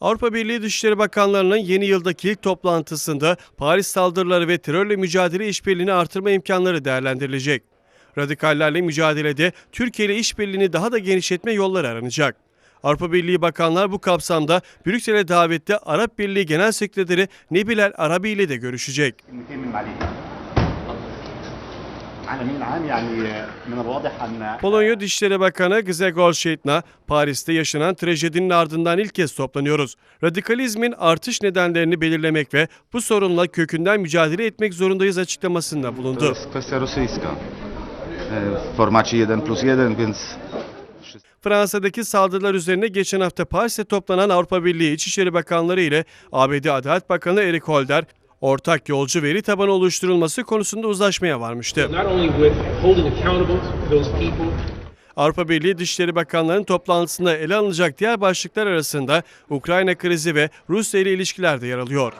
Avrupa Birliği Dışişleri Bakanlarının yeni yıldaki ilk toplantısında Paris saldırıları ve terörle mücadele işbirliğini artırma imkanları değerlendirilecek. Radikallerle mücadelede Türkiye ile işbirliğini daha da genişletme yolları aranacak. Avrupa Birliği bakanlar bu kapsamda Brüksel'e davette Arap Birliği Genel Sekreteri Nebilel Arabi ile de görüşecek. Polonya Dışişleri Bakanı Grzegorz Schettner, Paris'te yaşanan trajedinin ardından ilk kez toplanıyoruz. Radikalizmin artış nedenlerini belirlemek ve bu sorunla kökünden mücadele etmek zorundayız açıklamasında bulundu. E, W formacie 1 plus 1, więc Fransa'daki saldırılar üzerine geçen hafta Paris'te toplanan Avrupa Birliği İçişleri Bakanları ile ABD Adalet Bakanı Eric Holder, ortak yolcu veri tabanı oluşturulması konusunda uzlaşmaya varmıştı. Avrupa Birliği Dışişleri Bakanlarının toplantısında ele alınacak diğer başlıklar arasında Ukrayna krizi ve Rusya ile ilişkiler de yer alıyor.